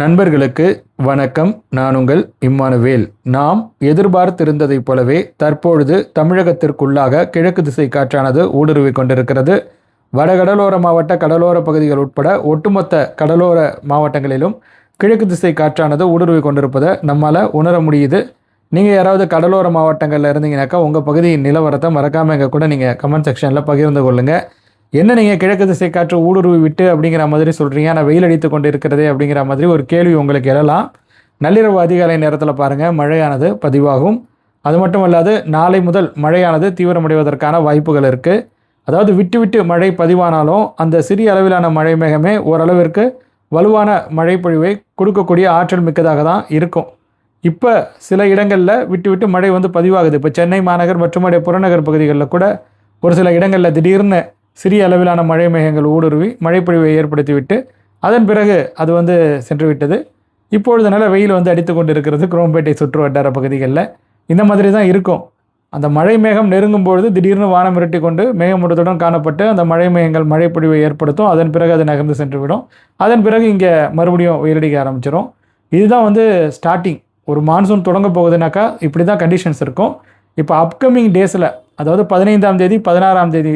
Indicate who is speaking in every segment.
Speaker 1: நண்பர்களுக்கு வணக்கம். நான் உங்கள் இம்மானுவேல். நாம் எதிர்பார்த்திருந்ததைப் போலவே தற்பொழுது தமிழகத்திற்குள்ளாக கிழக்கு திசை காற்றானது ஊடுருவி கொண்டிருக்கிறது. வடகடலோர மாவட்ட கடலோர பகுதிகள் உட்பட ஒட்டுமொத்த கடலோர மாவட்டங்களிலும் கிழக்கு திசை காற்றானது ஊடுருவி கொண்டிருப்பதை நம்மால் உணர முடியுது. நீங்கள் யாராவது கடலோர மாவட்டங்களில் இருந்தீங்கன்னாக்கா உங்கள் பகுதியின் நிலவரத்தை மறக்காமல் எங்கள் கூட நீங்கள் கமெண்ட் செக்ஷனில் பகிர்ந்து கொள்ளுங்கள் என்ன நீங்கள் கிழக்கு திசை காற்று ஊடுருவி விட்டு அப்படிங்கிற மாதிரி சொல்கிறீங்க ஆனால் வெயில் அடித்து கொண்டு இருக்கிறதே அப்படிங்கிற மாதிரி ஒரு கேள்வி உங்களுக்கு எழலாம். நள்ளிரவு அதிகாலை நேரத்தில் பாருங்கள் மழையானது பதிவாகும். அது மட்டும் அல்லாது நாளை முதல் மழையானது தீவிரமடைவதற்கான வாய்ப்புகள் இருக்குது அதாவது விட்டு விட்டு மழை பதிவானாலும் அந்த சிறிய அளவிலான மழை மேகமே ஓரளவிற்கு வலுவான மழைப்பொழிவை கொடுக்கக்கூடிய ஆற்றல் மிக்கதாக தான் இருக்கும். இப்போ சில இடங்களில் விட்டு விட்டு மழை வந்து பதிவாகுது. இப்போ சென்னை மாநகர் மற்றும் புறநகர் பகுதிகளில் கூட ஒரு சில இடங்களில் திடீர்னு சிறிய அளவிலான மழை மேகங்கள் ஊடுருவி மழைப்பொழிவை ஏற்படுத்திவிட்டு அதன் பிறகு அது வந்து சென்று விட்டது இப்பொழுது நல்ல வெயில் வந்து அடித்து கொண்டு இருக்கிறது குரோம்பேட்டை சுற்று வட்டார பகுதிகளில். இந்த மாதிரி தான் இருக்கும். அந்த மழை மேகம் நெருங்கும் பொழுது திடீர்னு வானம் மிரட்டி கொண்டு மேகமூட்டத்துடன் காணப்பட்டு அந்த மழை மேகங்கள் மழைப்பொழிவை ஏற்படுத்தும். அதன் பிறகு அது நகர்ந்து சென்று விடும் அதன் பிறகு இங்கே மறுபடியும் வெயிலடிக்க ஆரம்பிச்சிடும் இதுதான் வந்து ஸ்டார்டிங் ஒரு மான்சூன் தொடங்க போகுதுனாக்கா இப்படி தான் கண்டிஷன்ஸ் இருக்கும். இப்போ அப்கமிங் டேஸில் அதாவது பதினைந்தாம் தேதி பதினாறாம் தேதி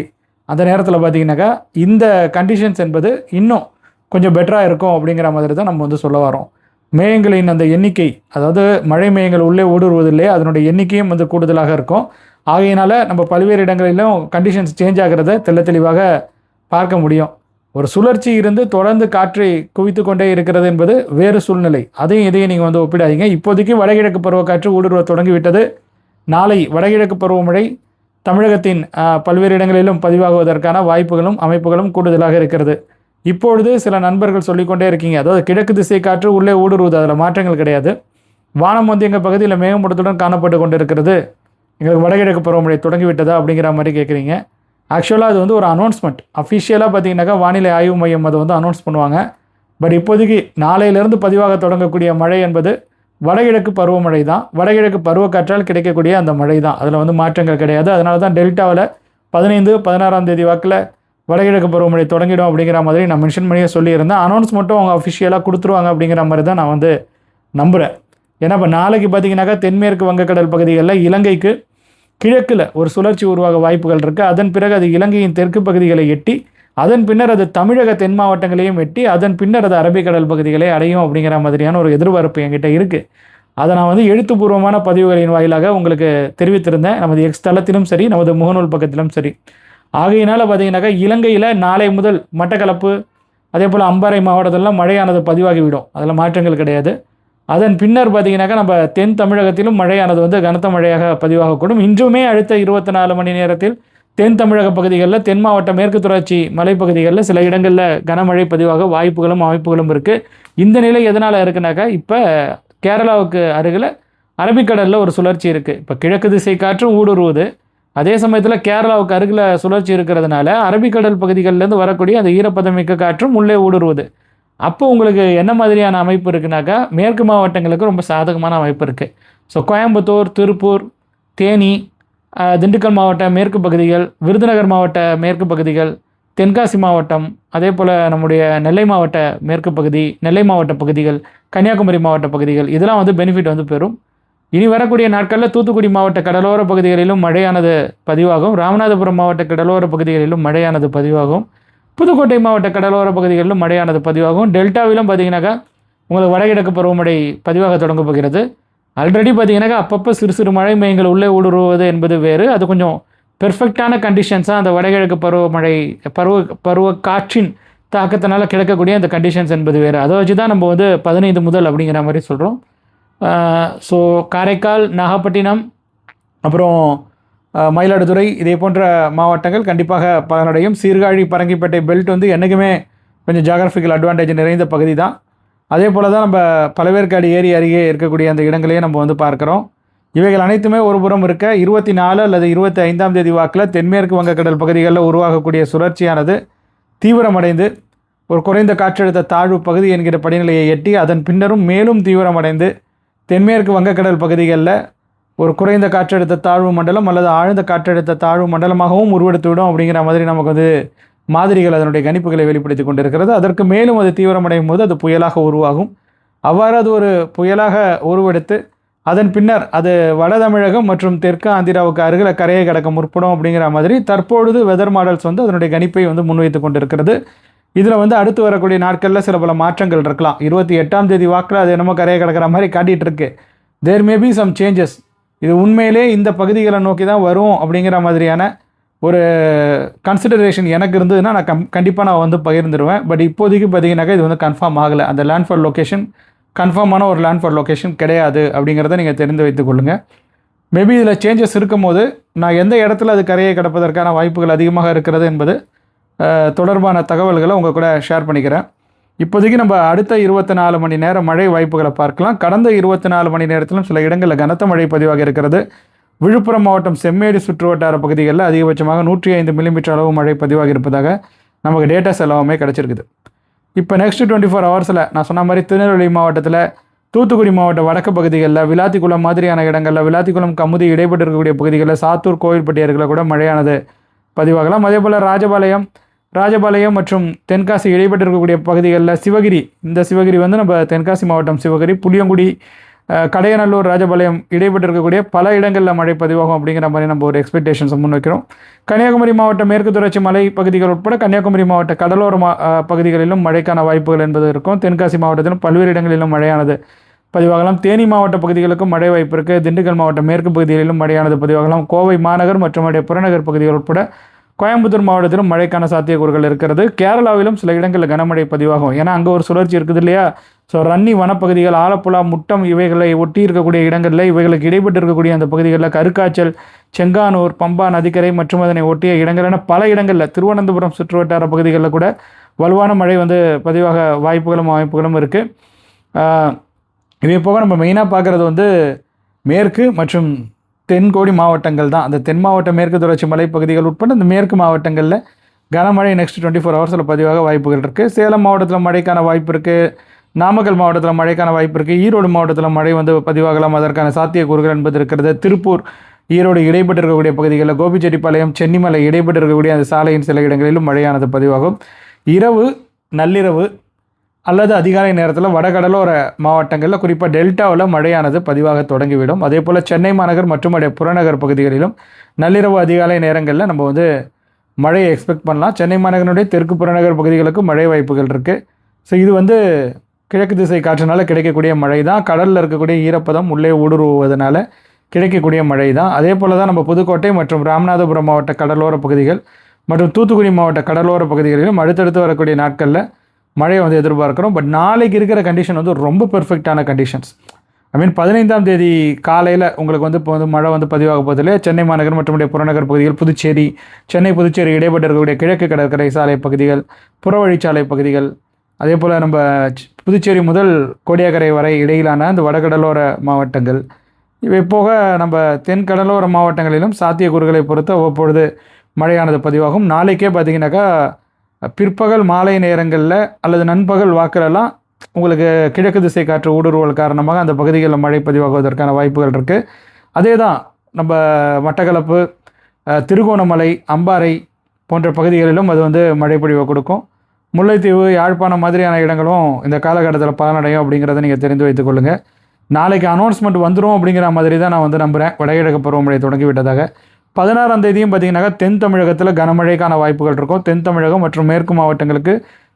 Speaker 1: அந்த நேரத்தில் பார்த்தீங்கன்னாக்கா இந்த கண்டிஷன்ஸ் என்பது இன்னும் கொஞ்சம் பெட்டராக இருக்கும் அப்படிங்கிற மாதிரி தான் நம்ம வந்து சொல்ல வரோம் மேகங்களின் அந்த எண்ணிக்கை அதாவது மழை மேகங்கள் உள்ளே ஊடுருவதில்லை அதனுடைய எண்ணிக்கையும் வந்து கூடுதலாக இருக்கும். ஆகையினால நம்ம பல்வேறு இடங்களிலும் கண்டிஷன்ஸ் சேஞ்ச் ஆகிறத தெள்ள தெளிவாக பார்க்க முடியும். ஒரு சுழற்சி இருந்து தொடர்ந்து காற்றை குவித்து கொண்டே இருக்கிறது என்பது வேறு சூழ்நிலை. அதையும் இதையும் நீங்கள் வந்து ஒப்பிடாதீங்க. இப்போதைக்கு வடகிழக்கு பருவக்காற்று ஊடுருவ தொடங்கிவிட்டது. நாளை வடகிழக்கு பருவமழை தமிழகத்தின் பல்வேறு இடங்களிலும் பதிவாகுவதற்கான வாய்ப்புகளும் அமைப்புகளும் கூடுதலாக இருக்கிறது. இப்பொழுது சில நண்பர்கள் சொல்லிக்கொண்டே இருக்கீங்க. அதாவது கிழக்கு திசை காற்று உள்ளே ஊடுருவது. அதில் மாற்றங்கள் கிடையாது. வானம் வந்து எங்கள் பகுதியில் மேகமூட்டத்துடன் காணப்பட்டு கொண்டு இருக்கிறது எங்களுக்கு வடகிழக்கு பருவமழை தொடங்கிவிட்டதா அப்படிங்கிற மாதிரி கேட்குறீங்க ஆக்சுவலாக அது வந்து ஒரு அனௌன்ஸ்மெண்ட் அஃபிஷியலாக பார்த்தீங்கன்னாக்கா வானிலை ஆய்வு மையம் அதை வந்து அனௌன்ஸ் பண்ணுவாங்க. பட் இப்போதைக்கு நாளையிலேருந்து பதிவாக தொடங்கக்கூடிய மழை என்பது வடகிழக்கு பருவமழை தான் வடகிழக்கு பருவக்காற்றால் கிடைக்கக்கூடிய அந்த மழை தான் அதில் வந்து மாற்றங்கள் கிடையாது. அதனால தான் டெல்டாவில் பதினைந்து பதினாறாம் தேதி வாக்கில் வடகிழக்கு பருவமழை தொடங்கிடும் அப்படிங்கிற மாதிரி நான் மென்ஷன் பண்ணியே சொல்லியிருந்தேன். அனௌன்ஸ் மட்டும் அவங்க அஃபிஷியலாக கொடுத்துருவாங்க அப்படிங்கிற மாதிரி தான் நான் வந்து நம்புகிறேன் ஏன்னா இப்போ நாளைக்கு பார்த்தீங்கன்னாக்கா தென்மேற்கு வங்கக்கடல் பகுதிகளில் இலங்கைக்கு கிழக்கில் ஒரு சுழற்சி உருவாக வாய்ப்புகள் இருக்குது அதன் பிறகு அது இலங்கையின் தெற்கு பகுதிகளை எட்டி அதன் பின்னர் அது தமிழக தென் மாவட்டங்களையும் வெட்டி அதன் பின்னர் அது அரபிக்கடல் பகுதிகளை அடையும் அப்படிங்கிற மாதிரியான ஒரு எதிர்பார்ப்பு என்கிட்ட இருக்குது அதை நான் வந்து எழுத்துப்பூர்வமான பதிவுகளின் வாயிலாக உங்களுக்கு தெரிவித்திருந்தேன். நமது எக்ஸ் தளத்திலும் சரி நமது முகநூல் பக்கத்திலும் சரி. ஆகையினால் பார்த்தீங்கன்னாக்கா இலங்கையில் நாளை முதல் மட்டக்களப்பு அதே போல் அம்பாறை மாவட்டத்திலலாம் மழையானது பதிவாகிவிடும். அதில் மாற்றங்கள் கிடையாது. அதன் பின்னர் பார்த்தீங்கன்னாக்கா நம்ம தென் தமிழகத்திலும் மழையானது வந்து கனத்த மழையாக பதிவாகக்கூடும். இன்றுமே அடுத்த இருபத்தி நாலு மணி நேரத்தில் தென் தமிழக பகுதிகளில் தென் மாவட்ட மேற்கு தொடர்ச்சி மலைப்பகுதிகளில் சில இடங்களில் கனமழை பதிவாக வாய்ப்புகளும் அமைப்புகளும் இருக்குது இந்த நிலை எதனால் இருக்குனாக்கா இப்போ கேரளாவுக்கு அருகில் அரபிக்கடலில் ஒரு சுழற்சி இருக்குது இப்போ கிழக்கு திசை காற்றும் ஊடுருவுது. அதே சமயத்தில் கேரளாவுக்கு அருகில் சுழற்சி இருக்கிறதுனால அரபிக்கடல் பகுதிகளிலேருந்து வரக்கூடிய அந்த ஈரப்பதமிக்க காற்றும் உள்ளே ஊடுருவுது. அப்போ உங்களுக்கு என்ன மாதிரியான அமைப்பு இருக்குனாக்கா மேற்கு மாவட்டங்களுக்கு ரொம்ப சாதகமான அமைப்பு இருக்குது ஸோ கோயம்புத்தூர் திருப்பூர் தேனி திண்டுக்கல் மாவட்ட மேற்கு பகுதிகள் விருதுநகர் மாவட்ட மேற்கு பகுதிகள் தென்காசி மாவட்டம் அதே போல் நம்முடைய நெல்லை மாவட்ட மேற்கு பகுதி நெல்லை மாவட்ட பகுதிகள் கன்னியாகுமரி மாவட்ட பகுதிகள் இதெல்லாம் வந்து பெனிஃபிட் வந்து பெறும். இனி வரக்கூடிய நாட்களில் தூத்துக்குடி மாவட்ட கடலோர பகுதிகளிலும் மழையானது பதிவாகும். ராமநாதபுரம் மாவட்ட கடலோர பகுதிகளிலும் மழையானது பதிவாகும். புதுக்கோட்டை மாவட்ட கடலோர பகுதிகளிலும் மழையானது பதிவாகும். டெல்டாவிலும் பார்த்தீங்கன்னாக்கா உங்களுக்கு வடகிழக்கு பருவமழை பதிவாக தொடங்க போகிறது. ஆல்ரெடி பார்த்தீங்கன்னாக்கா அப்பப்போ சிறு சிறு மழை மையங்கள் உள்ளே ஊடுருவது என்பது வேறு. அது கொஞ்சம் பெர்ஃபெக்டான கண்டிஷன்ஸாக அந்த வடகிழக்கு பருவமழை பருவ பருவ காற்றின் தாக்கத்தினால் கிடைக்கக்கூடிய அந்த கண்டிஷன்ஸ் என்பது வேறு. அதை வச்சு தான் நம்ம வந்து பதினைந்து முதல் அப்படிங்கிற மாதிரி சொல்கிறோம் ஸோ காரைக்கால் நாகப்பட்டினம் அப்புறம் மயிலாடுதுறை இதே போன்ற மாவட்டங்கள் கண்டிப்பாக பலனடையும் சீர்காழி பரங்கிப்பேட்டை பெல்ட் வந்து என்றைக்குமே கொஞ்சம் ஜாகிரபிக்கல் அட்வான்டேஜ் நிறைந்த பகுதி தான் அதே போல் தான் நம்ம பழவேற்காடு ஏரி அருகே இருக்கக்கூடிய அந்த இடங்களையே நம்ம வந்து பார்க்குறோம். இவைகள் அனைத்துமே ஒரு புறம் இருக்க இருபத்தி நாலு அல்லது இருபத்தி ஐந்தாம் தேதி வாக்கில் தென்மேற்கு வங்கக்கடல் பகுதிகளில் உருவாகக்கூடிய சுழற்சியானது தீவிரமடைந்து ஒரு குறைந்த காற்றழுத்த தாழ்வு பகுதி என்கிற படிநிலையை எட்டி அதன் பின்னரும் மேலும் தீவிரமடைந்து தென்மேற்கு வங்கக்கடல் பகுதிகளில் ஒரு குறைந்த காற்றழுத்த தாழ்வு மண்டலம் அல்லது ஆழ்ந்த காற்றழுத்த தாழ்வு மண்டலமாகவும் உருவெடுத்துவிடும் அப்படிங்கிற மாதிரி நமக்கு வந்து மாதிரிகள் அதனுடைய கணிப்புகளை வெளிப்படுத்தி கொண்டிருக்கிறது. அதற்கு மேலும் அது தீவிரமடையும் போது அது புயலாக உருவாகும். அவ்வாறு அது ஒரு புயலாக உருவெடுத்து அதன் பின்னர் அது வட தமிழகம் மற்றும் தெற்கு ஆந்திராவுக்கு அருகில் கரையை கடக்க முற்படும் அப்படிங்கிற மாதிரி தற்பொழுது வெதர் மாடல்ஸ் வந்து அதனுடைய கணிப்பை வந்து முன்வைத்து கொண்டிருக்கிறது. இதில் வந்து அடுத்து வரக்கூடிய நாட்களில் சில பல மாற்றங்கள் இருக்கலாம். இருபத்தி எட்டாம் தேதி வாக்கில் அது என்னமோ கரையை கடக்கிற மாதிரி காட்டிகிட்டு இருக்கு. There may be some changes இது உண்மையிலே இந்த பகுதிகளை நோக்கி தான் வரும் அப்படிங்கிற மாதிரியான ஒரு கன்சிடரேஷன் எனக்கு இருந்ததுன்னா நான் கம் கண்டிப்பாக நான் வந்து பகிர்ந்துருவேன். பட் இப்போதைக்கு பார்த்தீங்கன்னாக்கா இது வந்து கன்ஃபார்ம் ஆகலை. அந்த லேண்ட் ஃபார் லொக்கேஷன் கன்ஃபார்மான ஒரு லேண்ட் ஃபார் லொக்கேஷன் கிடையாது அப்படிங்கிறத நீங்கள் தெரிந்து வைத்துக்கொள்ளுங்கள் மேபி இதில் சேஞ்சஸ் இருக்கும் போது நான் எந்த இடத்துல அது கரையை கடப்பதற்கான வாய்ப்புகள் அதிகமாக இருக்கிறது என்பது தொடர்பான தகவல்களை உங்கள் கூட ஷேர் பண்ணிக்கிறேன். இப்போதைக்கு நம்ம அடுத்த இருபத்தி நாலு மணி நேரம் மழை வாய்ப்புகளை பார்க்கலாம். கடந்த இருபத்தி நாலு மணி நேரத்திலும் சில இடங்களில் கனத்த மழை பதிவாக இருக்கிறது. விழுப்புரம் மாவட்டம் செம்மேடு சுற்றுவட்டார பகுதிகளில் அதிகபட்சமாக நூற்றி ஐந்து மில்லிமீட்டர் அளவு மழை பதிவாகி இருப்பதாக நமக்கு டேட்டாஸ் எல்லாமே கிடச்சிருக்குது. இப்போ நெக்ஸ்ட் டுவெண்ட்டி ஃபோர் ஹவர்ஸில் நான் சொன்ன மாதிரி திருநெல்வேலி மாவட்டத்தில் தூத்துக்குடி மாவட்ட வடக்கு பகுதிகளில் விளாத்திக்குளம் மாதிரியான இடங்களில் விளாத்திக்குளம் கமுதி இடைப்பட்டு இருக்கக்கூடிய பகுதிகளில் சாத்தூர் கோவில்பட்டி அருகில் கூட மழையானது பதிவாகலாம். அதே போல் ராஜபாளையம் ராஜபாளையம் மற்றும் தென்காசி இடைப்பட்டு இருக்கக்கூடிய பகுதிகளில் சிவகிரி இந்த சிவகிரி வந்து நம்ம தென்காசி மாவட்டம் சிவகிரி புளியங்குடி கடையநல்லூர் ராஜபாளையம் இடைப்பட்டு இருக்கக்கூடிய பல இடங்களில் மழை பதிவாகும் அப்படிங்கிற மாதிரி நம்ம ஒரு எக்ஸ்பெக்டேஷன்ஸை முன்வைக்கிறோம் கன்னியாகுமரி மாவட்ட மேற்கு தொடர்ச்சி மலை பகுதிகள் உட்பட கன்னியாகுமரி மாவட்ட கடலோர மா பகுதிகளிலும் மழைக்கான வாய்ப்புகள் என்பது இருக்கும். தென்காசி மாவட்டத்திலும் பல்வேறு இடங்களிலும் மழையானது பதிவாகலாம். தேனி மாவட்ட பகுதிகளுக்கும் மழை வாய்ப்பு இருக்குது திண்டுக்கல் மாவட்ட மேற்கு பகுதிகளிலும் மழையானது பதிவாகலாம். கோவை மாநகர் மற்றும் அடைய புறநகர் பகுதிகள் உட்பட கோயம்புத்தூர் மாவட்டத்திலும் மழைக்கான சாத்தியக்கூறுகள் இருக்கிறது. கேரளாவிலும் சில இடங்களில் கனமழை பதிவாகும். ஏன்னா அங்கே ஒரு சுழற்சி இருக்குது இல்லையா? ஸோ ரன்னி வனப்பகுதிகள் ஆலப்புழா முட்டம் இவைகளை ஒட்டி இருக்கக்கூடிய இடங்களில் இவைகளுக்கு இடைப்பட்டு இருக்கக்கூடிய அந்த பகுதிகளில் கருக்காய்ச்சல் செங்கானூர் பம்பா நதிக்கரை மற்றும் அதனை ஒட்டிய இடங்கள் என பல இடங்களில் திருவனந்தபுரம் சுற்றுவட்டார பகுதிகளில் கூட வலுவான மழை வந்து பதிவாக வாய்ப்புகளும் வாய்ப்புகளும் இருக்குது இவை போக நம்ம மெயினாக பார்க்குறது வந்து மேற்கு மற்றும் தென்கோடி மாவட்டங்கள் தான். அந்த தென் மாவட்ட மேற்கு தொடர்ச்சி மலைப்பகுதிகள் உட்பட இந்த மேற்கு மாவட்டங்களில் கனமழை நெக்ஸ்ட் டுவெண்ட்டி ஃபோர் ஹவர்ஸில் பதிவாக வாய்ப்புகள் இருக்குது சேலம் மாவட்டத்தில் மழைக்கான வாய்ப்பு இருக்குது நாமக்கல் மாவட்டத்தில் மழைக்கான வாய்ப்பு இருக்குது ஈரோடு மாவட்டத்தில் மழை வந்து பதிவாகலாம். அதற்கான சாத்தியக்கூறுகள் என்பது இருக்கிறது திருப்பூர் ஈரோடு இடைப்பட்டு இருக்கக்கூடிய பகுதிகளில் கோபிச்செட்டிப்பாளையம் சென்னிமலை இடைப்பட்டு இருக்கக்கூடிய அந்த சாலையின் சில இடங்களிலும் மழையானது பதிவாகும். இரவு நள்ளிரவு அல்லது அதிகாலை நேரத்தில் வடகடலோர மாவட்டங்களில் குறிப்பாக டெல்டாவில் மழையானது பதிவாக தொடங்கிவிடும். அதே போல் சென்னை மாநகர் மற்றும் அதே புறநகர் பகுதிகளிலும் நள்ளிரவு அதிகாலை நேரங்களில் நம்ம வந்து மழையை எக்ஸ்பெக்ட் பண்ணலாம். சென்னை மாநகரனுடைய தெற்கு புறநகர் பகுதிகளுக்கும் மழை வாய்ப்புகள் இருக்குது ஸோ இது வந்து கிழக்கு திசை காற்றினால கிடைக்கக்கூடிய மழை தான் கடலில் இருக்கக்கூடிய ஈரப்பதம் உள்ளே ஊடுருவதனால கிடைக்கக்கூடிய மழை தான் அதே போல் தான் நம்ம புதுக்கோட்டை மற்றும் ராமநாதபுரம் மாவட்ட கடலோர பகுதிகள் மற்றும் தூத்துக்குடி மாவட்ட கடலோர பகுதிகளிலும் அடுத்தடுத்து வரக்கூடிய நாட்களில் மழையை வந்து எதிர்பார்க்குறோம். பட் நாளைக்கு இருக்கிற கண்டிஷன் வந்து ரொம்ப பெர்ஃபெக்டான கண்டிஷன்ஸ் ஐ மீன் பதினைந்தாம் தேதி காலையில் உங்களுக்கு வந்து இப்போ வந்து மழை வந்து பதிவாக போதில் சென்னை மாநகர் மற்றும் உடைய புறநகர் பகுதிகள் புதுச்சேரி சென்னை புதுச்சேரி இடைப்பட்டு இருக்கக்கூடிய கிழக்கு கடற்கரை சாலை பகுதிகள் புறவழிச்சாலை பகுதிகள் அதே போல் நம்ம புதுச்சேரி முதல் கோடியாக்கரை வரை இடையிலான அந்த வடகடலோர மாவட்டங்கள். இவை போக நம்ம தென் கடலோர மாவட்டங்களிலும் சாத்தியக்கூறுகளை பொறுத்து அவ்வப்பொழுது மழையானது பதிவாகும். நாளைக்கே பார்த்தீங்கன்னாக்கா பிற்பகல் மாலை நேரங்களில் அல்லது நண்பகல் வாக்கிலெல்லாம் உங்களுக்கு கிழக்கு திசை காற்று ஊடுருவல் காரணமாக அந்த பகுதிகளில் மழை பதிவாகுவதற்கான வாய்ப்புகள் இருக்குது அதே தான் நம்ம மட்டக்களப்பு திருகோணமலை அம்பாறை போன்ற பகுதிகளிலும் அது வந்து மழை பொழிவை கொடுக்கும். முல்லைத்தீவு யாழ்ப்பாணம் மாதிரியான இடங்களும் இந்த காலகட்டத்தில் பலனடையும் அப்படிங்கிறத நீங்கள் தெரிந்து வைத்துக் கொள்ளுங்கள் நாளைக்கு அனௌன்ஸ்மெண்ட் வந்துடும் அப்படிங்கிற மாதிரி தான் நான் வந்து நம்புகிறேன் வடகிழக்கு பருவமழை தொடங்கி விட்டதாக பதினாறாம் தேதியும் பார்த்தீங்கன்னாக்கா தென் தமிழகத்தில் கனமழைக்கான வாய்ப்புகள் இருக்கும். தென் தமிழகம் மற்றும் மேற்கு மாவட்டங்களுக்கு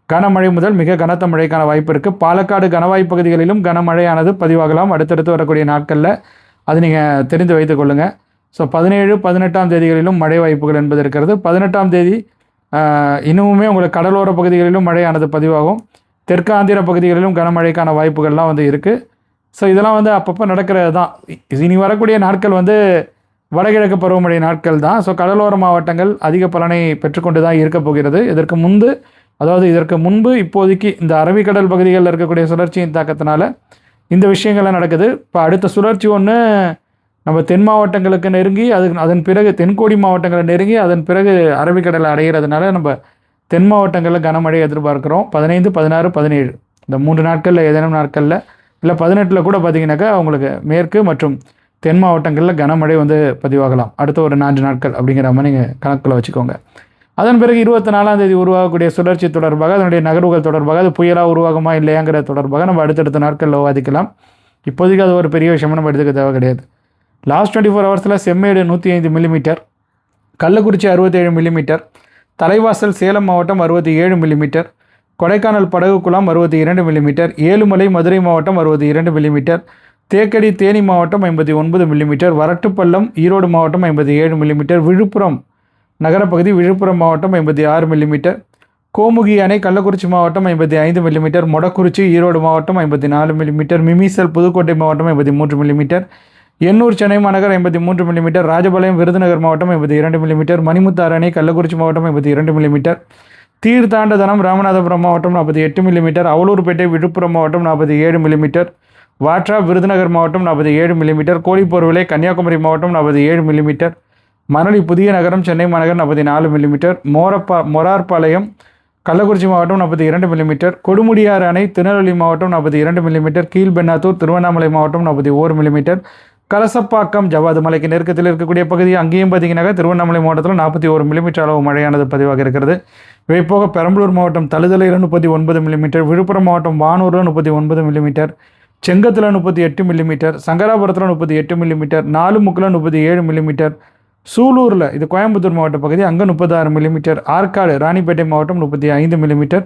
Speaker 1: கனமழை முதல் மிக கனத்த மழைக்கான வாய்ப்பு இருக்குது பாலக்காடு கனவாய் பகுதிகளிலும் கனமழையானது பதிவாகலாம். அடுத்தடுத்து வரக்கூடிய நாட்களில் அது நீங்கள் தெரிந்து வைத்துக் கொள்ளுங்கள் ஸோ பதினேழு பதினெட்டாம் தேதிகளிலும் மழை வாய்ப்புகள் என்பது இருக்கிறது. பதினெட்டாம் தேதி இன்னுமுமே உங்களுக்கு கடலோர பகுதிகளிலும் மழையானது பதிவாகும். தெற்கு ஆந்திர பகுதிகளிலும் கனமழைக்கான வாய்ப்புகள்லாம் வந்து இருக்குது ஸோ இதெல்லாம் வந்து அப்பப்போ நடக்கிறது தான் இனி வரக்கூடிய நாட்கள் வந்து வடகிழக்கு பருவமழை நாட்கள் தான். ஸோ கடலோர மாவட்டங்கள் அதிக பலனை பெற்றுக்கொண்டு தான் இருக்க போகிறது. இதற்கு முன்பு அதாவது இதற்கு முன்பு இப்போதைக்கு இந்த அரபிக்கடல் பகுதிகளில் இருக்கக்கூடிய சுழற்சியின் தாக்கத்தினால இந்த விஷயங்கள்லாம் நடக்குது. இப்போ அடுத்த சுழற்சி ஒன்று நம்ம தென் மாவட்டங்களுக்கு நெருங்கி அது அதன் பிறகு தென்கோடி மாவட்டங்களை நெருங்கி அதன் பிறகு அரபிக்கடலை அடைகிறதுனால நம்ம தென் மாவட்டங்களில் கனமழை எதிர்பார்க்குறோம். பதினைந்து பதினாறு பதினேழு. இந்த மூன்று நாட்களில் ஏதேனும் நாட்களில் இல்லை பதினெட்டில் கூட பார்த்தீங்கன்னாக்கா அவங்களுக்கு மேற்கு மற்றும் தென் மாவட்டங்களில் கனமழை வந்து பதிவாகலாம். அடுத்த ஒரு நான்கு நாட்கள் அப்படிங்கிற மாதிரி நீங்கள் கணக்கில் வச்சுக்கோங்க. அதன் பிறகு இருபத்தி நாலாம் தேதி உருவாகக்கூடிய சுழற்சி தொடர்பாக அதனுடைய நகர்வுகள் தொடர்பாக அது புயலாக உருவாகுமா இல்லையாங்கிற தொடர்பாக நம்ம அடுத்தடுத்த நாட்களில் விவாதிக்கலாம். இப்போதைக்கு அது ஒரு பெரிய விஷயமா நம்ம எடுத்துக்க தேவை கிடையாது லாஸ்ட் டுவெண்ட்டி ஃபோர் ஹவர்ஸில் செம்மேடு நூற்றி ஐந்து மில்லிமீட்டர் கள்ளக்குறிச்சி அறுபத்தேழு மில்லிமீட்டர் தலைவாசல் சேலம் மாவட்டம் அறுபத்தி ஏழு மில்லிமீட்டர் கொடைக்கானல் படகு குளம் அறுபத்தி இரண்டு மில்லிமீட்டர் ஏழுமலை மதுரை மாவட்டம் அறுபத்தி இரண்டு மில்லிமீட்டர் தேக்கடி தேனி மாவட்டம் ஐம்பத்தி ஒன்பது மில்லிமீட்டர் வரட்டுப்பள்ளம் ஈரோடு மாவட்டம் ஐம்பத்தி ஏழு மில்லிமீட்டர் விழுப்புரம் நகரப்பகுதி விழுப்புரம் மாவட்டம் ஐம்பத்தி ஆறு மில்லிமீட்டர் கோமுகி அணை கள்ளக்குறிச்சி மாவட்டம் ஐம்பத்தி ஐந்து மில்லிமீட்டர் மொடக்குறிச்சி ஈரோடு மாவட்டம் ஐம்பத்தி நாலு மில்லிமீட்டர் மிமிசல் புதுக்கோட்டை மாவட்டம் ஐம்பத்தி மூன்று மில்லிமீட்டர் எண்ணூர் சென்னை மாநகர் ஐம்பத்தி மூன்று மில்லிமீட்டர் ராஜபாளையம் விருதுநகர் மாவட்டம் ஐம்பத்தி இரண்டு மில்லிமீட்டர் மணிமுத்தாறு அணை கள்ளக்குறிச்சி மாவட்டம் ஐம்பத்தி இரண்டு மில்லிமீட்டர் தீர்த்தாண்டதனம் ராமநாதபுரம் மாவட்டம் நாற்பத்தி எட்டு மில்லிமீட்டர் அவலூர்பேட்டை விழுப்புரம் மாவட்டம் நாற்பத்தி ஏழு மில்லிமீட்டர் வாட்ரா விருதுநகர் மாவட்டம் நாற்பத்தி ஏழு மில்லிமீட்டர் கோழிப்போர்விலை கன்னியாகுமரி மாவட்டம் நாற்பத்தி ஏழு மில்லிமீட்டர் மணலி புதிய நகரம் சென்னை மாநகர் நாற்பத்தி நாலு மில்லிமீட்டர் மோரப்பா மொரார்பாளையம் கள்ளக்குறிச்சி மாவட்டம் நாற்பத்தி இரண்டு மில்லிமீட்டர் கொடுமுடியாறு அணை திருநெல்வேலி மாவட்டம் நாற்பத்தி இரண்டு மில்லிமீட்டர் கீழ்பெண்ணாத்தூர் திருவண்ணாமலை மாவட்டம் நாற்பத்தி ஓரு மில்லிமீட்டர் கலசப்பாக்கம் ஜவாது மலைக்கு நெருக்கத்தில் இருக்கக்கூடிய பகுதி அங்கேயும் பார்த்தீங்கன்னாக்கா திருவண்ணாமலை மாவட்டத்தில் நாற்பத்தி ஒரு மில்லிமீட்டர் அளவு மழையானது பதிவாக இருக்கிறது. இவை போக பெரம்பலூர் மாவட்டம் தழுதலையில் முப்பத்தி ஒன்பது மில்லிமீட்டர் விழுப்புரம் மாவட்டம் வானூரில் முப்பத்தி ஒன்பது மில்லிமீட்டர் செங்கத்தில் முப்பத்தி எட்டு மில்லிமீட்டர் சங்கராபுரத்தில் முப்பத்தி எட்டு மில்லிமீட்டர் நாலுமுக்கில் முப்பத்தி ஏழு மில்லிமீட்டர் சூலூரில் இது கோயம்புத்தூர் மாவட்ட பகுதி அங்கே முப்பத்தாறு மில்லிமீட்டர் ஆற்காடு ராணிப்பேட்டை மாவட்டம் முப்பத்தி ஐந்து மில்லிமீட்டர்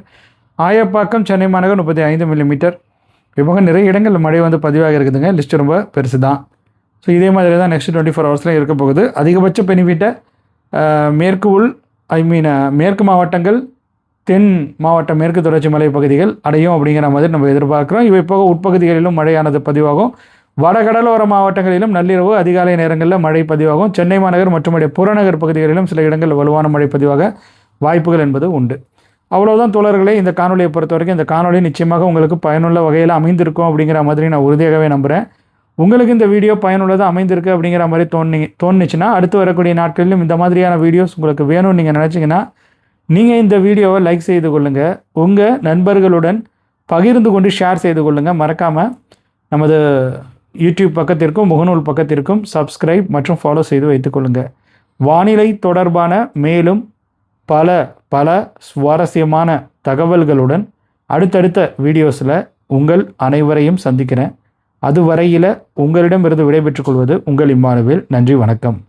Speaker 1: ஆயப்பாக்கம் சென்னை மாநகர் முப்பத்தி ஐந்து மில்லிமீட்டர் இவங்க நிறைய இடங்களில் மழை வந்து பதிவாக இருக்குதுங்க. லிஸ்ட் ரொம்ப பெருசு தான் ஸோ இதே மாதிரி தான் நெக்ஸ்ட் டுவெண்ட்டி ஃபோர் ஹவர்ஸ்லாம் இருக்க போகுது. அதிகபட்ச பெனிஃபிட்டை மேற்கு உள் ஐ மீன் மேற்கு மாவட்டங்கள் தென் மாவட்ட மேற்கு தொடர்ச்சி மலை பகுதிகள் அடையும் அப்படிங்கிற மாதிரி நம்ம எதிர்பார்க்குறோம். இவை போக உட்பகுதிகளிலும் மழையானது பதிவாகும். வடகடலோர மாவட்டங்களிலும் நள்ளிரவு அதிகாலை நேரங்களில் மழை பதிவாகும். சென்னை மாநகர் மற்றும் புறநகர் பகுதிகளிலும் சில இடங்களில் வலுவான மழை பதிவாக வாய்ப்புகள் என்பது உண்டு. அவ்வளோதான் தோழர்களே இந்த காணொலியை பொறுத்த வரைக்கும் இந்த காணொலி நிச்சயமாக உங்களுக்கு பயனுள்ள வகையில் அமைந்திருக்கும் அப்படிங்கிற மாதிரி நான் உறுதியாகவே நம்புகிறேன் உங்களுக்கு இந்த வீடியோ பயனுள்ளதாக அமைந்திருக்கு அப்படிங்கிற மாதிரி தோணி தோணுச்சுன்னா அடுத்து வரக்கூடிய நாட்களிலும் இந்த மாதிரியான வீடியோஸ் உங்களுக்கு வேணும்னு நீங்கள் நினச்சிங்கன்னா நீங்கள் இந்த வீடியோவை லைக் செய்து கொள்ளுங்கள் உங்கள் நண்பர்களுடன் பகிர்ந்து கொண்டு ஷேர் செய்து கொள்ளுங்கள் மறக்காமல் நமது யூடியூப் பக்கத்திற்கும் முகநூல் பக்கத்திற்கும் சப்ஸ்கிரைப் மற்றும் ஃபாலோ செய்து வைத்துக்கொள்ளுங்கள் வானிலை தொடர்பான மேலும் பல பல சுவாரஸ்யமான தகவல்களுடன் அடுத்தடுத்த வீடியோஸில் உங்கள் அனைவரையும் சந்திக்கிறேன். அதுவரையில் உங்களிடமிருந்து விடைபெற்றுக் கொள்வது உங்கள் இம்மானுவேல். நன்றி வணக்கம்.